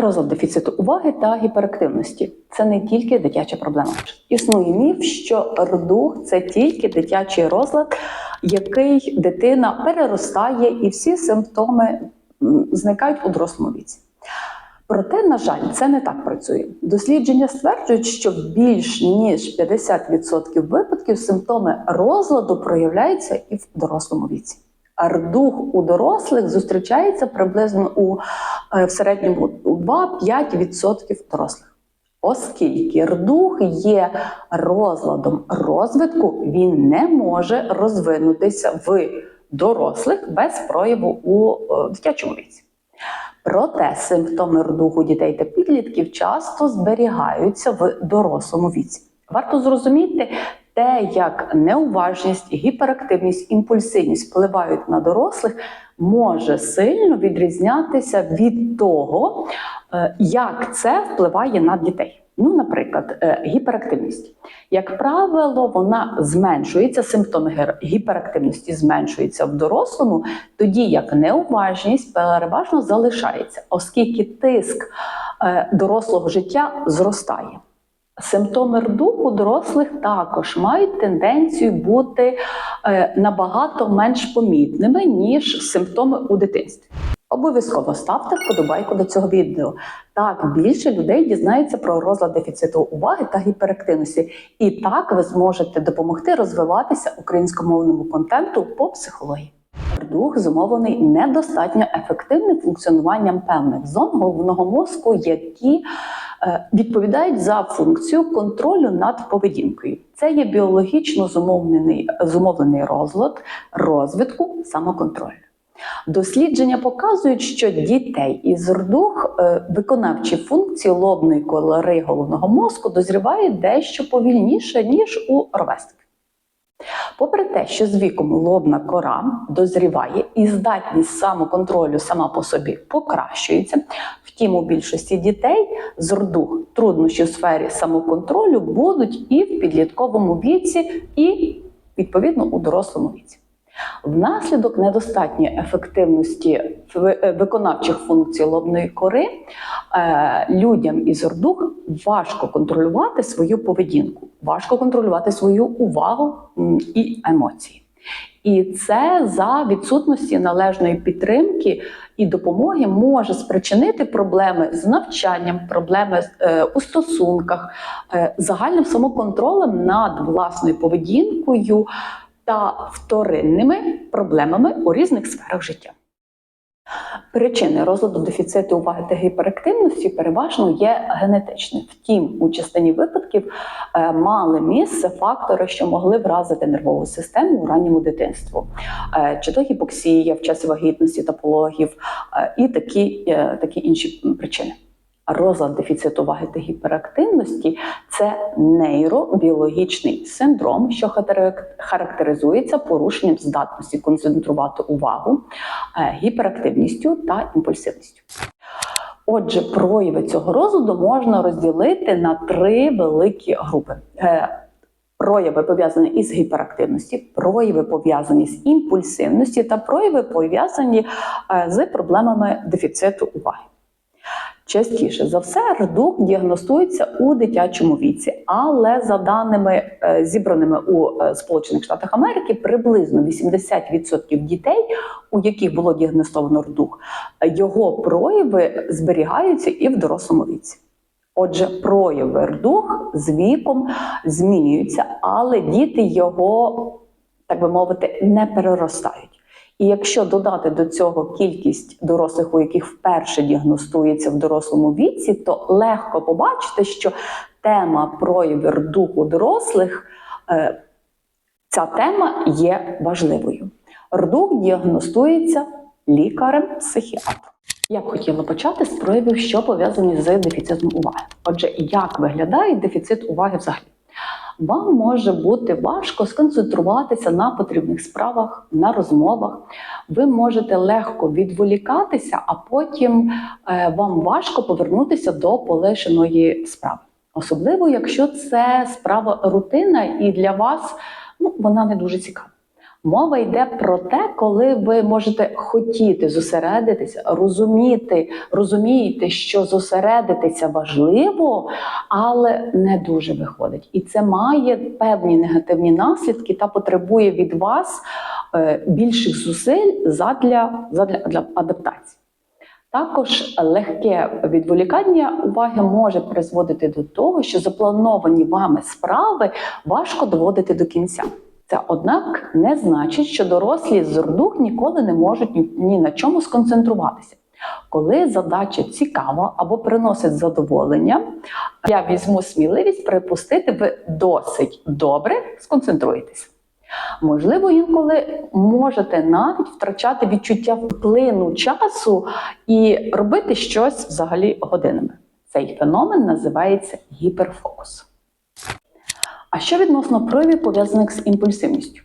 Розлад дефіциту уваги та гіперактивності це не тільки дитяча проблема. Існує міф, що рдух це тільки дитячий розлад, який дитина переростає, і всі симптоми зникають у дорослому віці. Проте, на жаль, це не так працює. Дослідження стверджують, що більш ніж 50% випадків симптоми розладу проявляються і в дорослому віці. А рдух у дорослих зустрічається приблизно у в середньому 2-5% дорослих. Оскільки рдух є розладом розвитку, він не може розвинутися в дорослих без прояву у е, дитячому віці. Проте симптоми рдуху дітей та підлітків часто зберігаються в дорослому віці. Варто зрозуміти те, як неуважність, гіперактивність, імпульсивність впливають на дорослих, може сильно відрізнятися від того, е, як це впливає на дітей. Ну, наприклад, е, гіперактивність. Як правило, вона зменшується, симптоми гіперактивності зменшуються в дорослому, тоді як неуважність переважно залишається, оскільки тиск е, дорослого життя зростає. Симптоми рдуху дорослих також мають тенденцію бути е, набагато менш помітними, ніж симптоми у дитинстві. Обов'язково ставте вподобайку до цього відео. Так більше людей дізнається про розлад дефіциту уваги та гіперактивності. І так ви зможете допомогти розвиватися українськомовному контенту по психології. Рдух зумовлений недостатньо ефективним функціонуванням певних зон головного мозку, які відповідають за функцію контролю над поведінкою. Це є біологічно зумовлений, зумовлений розлад розвитку самоконтролю. Дослідження показують, що дітей із рдух е, виконавчі функції лобної кольори головного мозку дозрівають дещо повільніше, ніж у ровесників. Попри те, що з віком лобна кора дозріває і здатність самоконтролю сама по собі покращується, втім у більшості дітей з рдух труднощі в сфері самоконтролю будуть і в підлітковому віці, і відповідно у дорослому віці. Внаслідок недостатньої ефективності е, виконавчих функцій лобної кори е, людям із рдух важко контролювати свою поведінку, важко контролювати свою увагу і емоції. І це за відсутності належної підтримки і допомоги може спричинити проблеми з навчанням, проблеми е, у стосунках, е, загальним самоконтролем над власною поведінкою та вторинними проблемами у різних сферах життя. Причини розладу дефіциту уваги та гіперактивності переважно є генетичним. Втім, у частині випадків е, мали місце фактори, що могли вразити нервову систему у ранньому дитинстві, Е, чи то гіпоксія в часі вагітності та пологів, е, і такі, такі інші причини. Розлад дефіциту уваги та гіперактивності це нейробіологічний синдром, що характеризується порушенням здатності концентрувати увагу, е, гіперактивністю та імпульсивністю. Отже, прояви цього розладу можна розділити на три великі групи. Е, Прояви пов'язані із гіперактивності, прояви пов'язані з імпульсивності та прояви пов'язані е, з проблемами дефіциту уваги. Частіше за все, рдух діагностується у дитячому віці, але за даними е, зібраними у е, Сполучених Штатах Америки, приблизно 80% дітей, у яких було діагностовано е, його прояви зберігаються і в дорослому віці. Отже, прояви рдух з віком змінюються, але діти його, так би мовити, не переростають. І якщо додати до цього кількість дорослих, у яких вперше діагностується в дорослому віці, то легко побачити, що тема проявів рдуху дорослих е, ця тема є важливою. Рдух діагностується лікарем-психіатром. Я б хотіла почати з проявів, що пов'язані з дефіцитом уваги. Отже, як виглядає дефіцит уваги взагалі? Вам може бути важко сконцентруватися на потрібних справах, на розмовах. Ви можете легко відволікатися, а потім е, вам важко повернутися до полишеної справи. Особливо, якщо це справа рутина і для вас ну, вона не дуже цікава. Мова йде про те, коли ви можете хотіти зосередитися, розуміти, розумієте, що зосередитися важливо, але не дуже виходить. І це має певні негативні наслідки та потребує від вас е, більших зусиль задля, задля для адаптації. Також легке відволікання уваги може призводити до того, що заплановані вами справи важко доводити до кінця. Це, однак, не значить, що дорослі з ордух ніколи не можуть ні, на чому сконцентруватися. Коли задача цікава або приносить задоволення, я візьму сміливість припустити, ви досить добре сконцентруєтесь. Можливо, інколи можете навіть втрачати відчуття вплину часу і робити щось взагалі годинами. Цей феномен називається гіперфокус. А що відносно проявів, пов'язаних з імпульсивністю?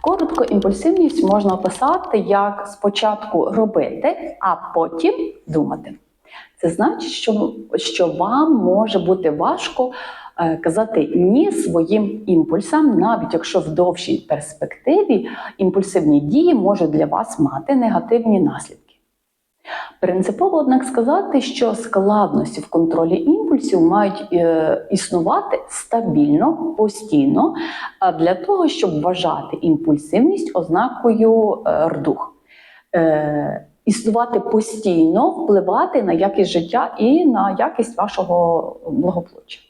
Коротко, імпульсивність можна описати як спочатку робити, а потім думати. Це значить, що, що вам може бути важко е, казати ні своїм імпульсам, навіть якщо в довшій перспективі імпульсивні дії можуть для вас мати негативні наслідки. Принципово, однак, сказати, що складності в контролі імпульсів мають е, існувати стабільно, постійно, а для того, щоб вважати імпульсивність ознакою е, рдух. Е, існувати постійно, впливати на якість життя і на якість вашого благополуччя.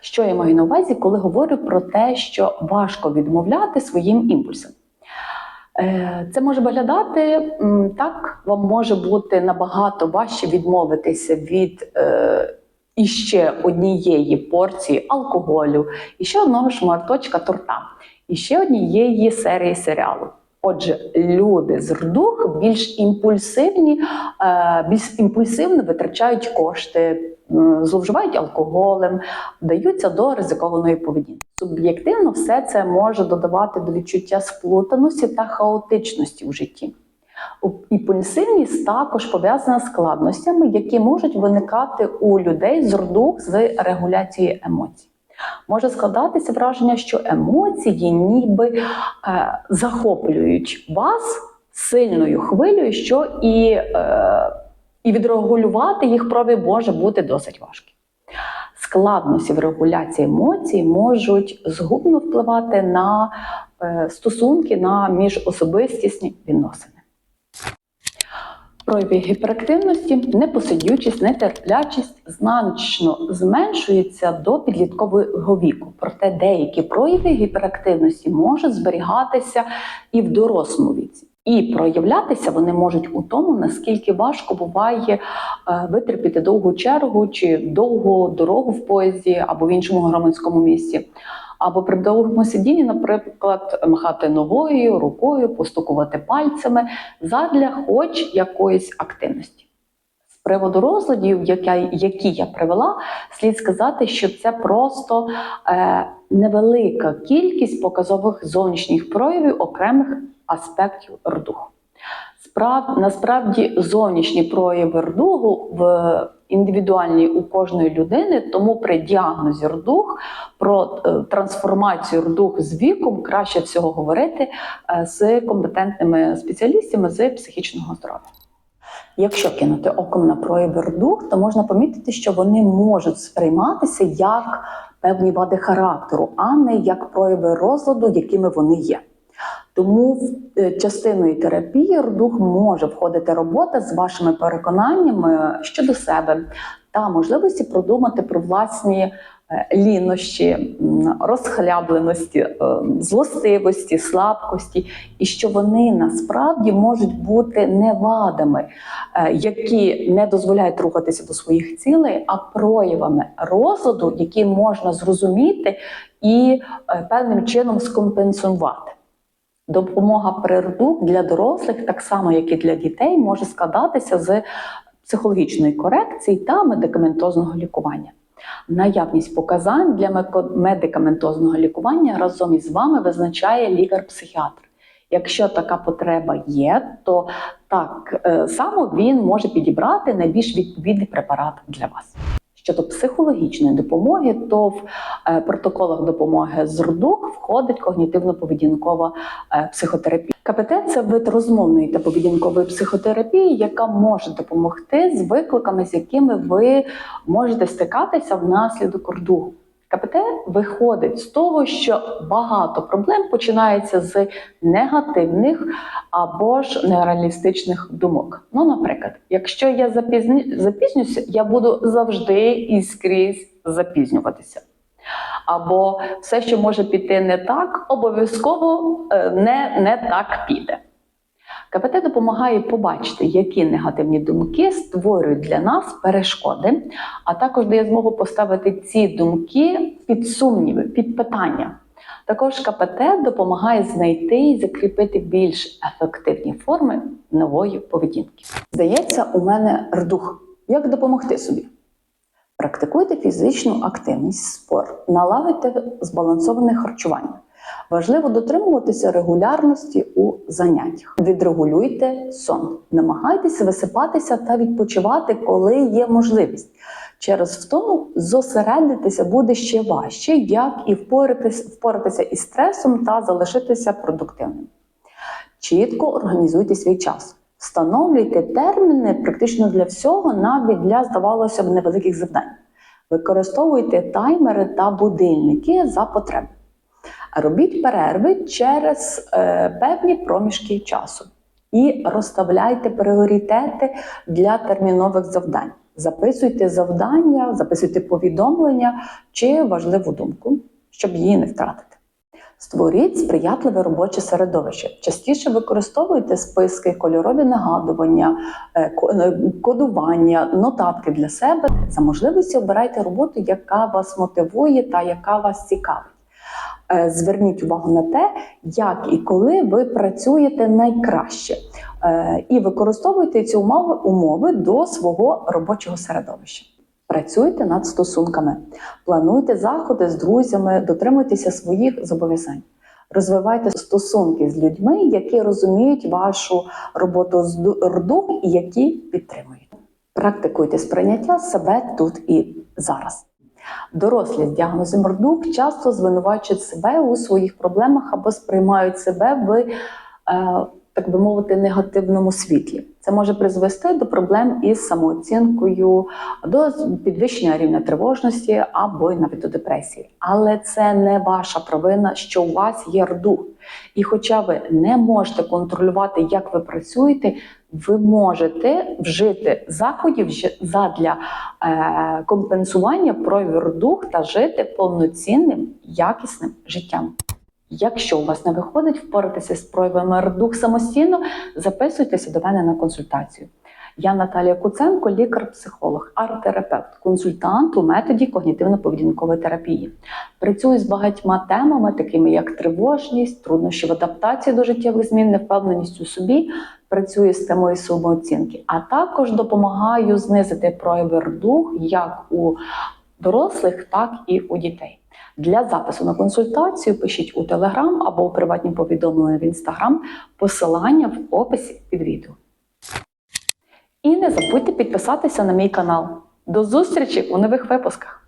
Що я маю на увазі, коли говорю про те, що важко відмовляти своїм імпульсам? Е, Це може виглядати так, вам може бути набагато важче відмовитися від е, іще однієї порції алкоголю, іще одного шматочка торта, іще однієї серії серіалу. Отже, люди з рдух більш імпульсивні, е, більш імпульсивно витрачають кошти, зловживають алкоголем, вдаються до ризикованої поведінки. Суб'єктивно все це може додавати до відчуття сплутаності та хаотичності в житті. У- Імпульсивність також пов'язана з складностями, які можуть виникати у людей з рдух з регуляцією емоцій. Може складатися враження, що емоції ніби е, захоплюють вас сильною хвилею, що і, е, і відрегулювати їх прояви може бути досить важко. Складності в регуляції емоцій можуть згубно впливати на е, стосунки, на міжособистісні відносини. Прояви гіперактивності, непосидючість, нетерплячість значно зменшуються до підліткового віку. Проте деякі прояви гіперактивності можуть зберігатися і в дорослому віці. І проявлятися вони можуть у тому, наскільки важко буває е, витерпіти довгу чергу чи довгу дорогу в поїзді або в іншому громадському місці. Або при довгому сидінні, наприклад, махати ногою, рукою, постукувати пальцями задля хоч якоїсь активності. З приводу розладів, які я привела, слід сказати, що це просто е, невелика кількість показових зовнішніх проявів окремих аспектів рдуху. Справ, насправді зовнішні прояви рдугу в індивідуальні у кожної людини, тому при діагнозі рдух про е, трансформацію рдух з віком краще всього говорити е, з компетентними спеціалістами з психічного здоров'я. Якщо кинути оком на прояви рдух, то можна помітити, що вони можуть сприйматися як певні вади характеру, а не як прояви розладу, якими вони є. Тому е, частиною терапії рдух може входити робота з вашими переконаннями щодо себе та можливості продумати про власні е, лінощі, розхлябленості, е, злостивості, слабкості, і що вони насправді можуть бути не вадами, які не дозволяють рухатися до своїх цілей, а проявами розладу, які можна зрозуміти і певним чином скомпенсувати. Допомога при для дорослих, так само як і для дітей, може складатися з психологічної корекції та медикаментозного лікування. Наявність показань для медикаментозного лікування разом із вами визначає лікар-психіатр. Якщо така потреба є, то так е, само він може підібрати найбільш відповідний препарат для вас. Щодо психологічної допомоги, то в е, протоколах допомоги з РДУК входить когнітивно-поведінкова е, психотерапія. КПТ це вид розмовної та поведінкової психотерапії, яка може допомогти з викликами, з якими ви можете стикатися внаслідок РДУГу. КПТ виходить з того, що багато проблем починається з негативних або ж нереалістичних думок. Ну, наприклад, якщо я запізні... запізнюся, я буду завжди і скрізь запізнюватися. Або все, що може піти не так, обов'язково е, не, не так піде. КПТ допомагає побачити, які негативні думки створюють для нас перешкоди, а також дає змогу поставити ці думки під сумніви, під питання. Також КПТ допомагає знайти і закріпити більш ефективні форми нової поведінки. Здається, у мене рдух. Як допомогти собі? Практикуйте фізичну активність, спорт, налагодьте збалансоване харчування. Важливо дотримуватися регулярності у заняттях. Відрегулюйте сон. Намагайтеся висипатися та відпочивати, коли є можливість. Через втому зосередитися буде ще важче, як і впоратися, впоратися із стресом та залишитися продуктивним. Чітко організуйте свій час. Встановлюйте терміни практично для всього, навіть для, здавалося б, невеликих завдань. Використовуйте таймери та будильники за потреби. Робіть перерви через е, певні проміжки часу і розставляйте пріоритети для термінових завдань. Записуйте завдання, записуйте повідомлення чи важливу думку, щоб її не втратити. Створіть сприятливе робоче середовище. Частіше використовуйте списки, кольорові нагадування, е, е, кодування, нотатки для себе. За можливості обирайте роботу, яка вас мотивує та яка вас цікавить. Е, Зверніть увагу на те, як і коли ви працюєте найкраще, Е, і використовуйте ці умови, умови до свого робочого середовища. Працюйте над стосунками, плануйте заходи з друзями, дотримуйтеся своїх зобов'язань. Розвивайте стосунки з людьми, які розуміють вашу роботу з РДУ і які підтримують. Практикуйте сприйняття себе тут і зараз. Дорослі з діагнозом РДУК часто звинувачують себе у своїх проблемах або сприймають себе в, е, так би мовити, негативному світлі. Це може призвести до проблем із самооцінкою, до підвищення рівня тривожності або навіть до депресії. Але це не ваша провина, що у вас є РДУ. І хоча ви не можете контролювати, як ви працюєте, ви можете вжити заходів задля е, компенсування прояву дух та жити повноцінним, якісним життям. Якщо у вас не виходить впоратися з проявами РДУХ самостійно, записуйтеся до мене на консультацію. Я Наталія Куценко, лікар-психолог, арт-терапевт, консультант у методі когнітивно-поведінкової терапії. Працюю з багатьма темами, такими як тривожність, труднощі в адаптації до життєвих змін, невпевненість у собі. Працюю з темою самооцінки, а також допомагаю знизити прояви РДУХ як у дорослих, так і у дітей. Для запису на консультацію пишіть у Телеграм або у приватні повідомлення в Інстаграм. Посилання в описі під відео. І не забудьте підписатися на мій канал. До зустрічі у нових випусках!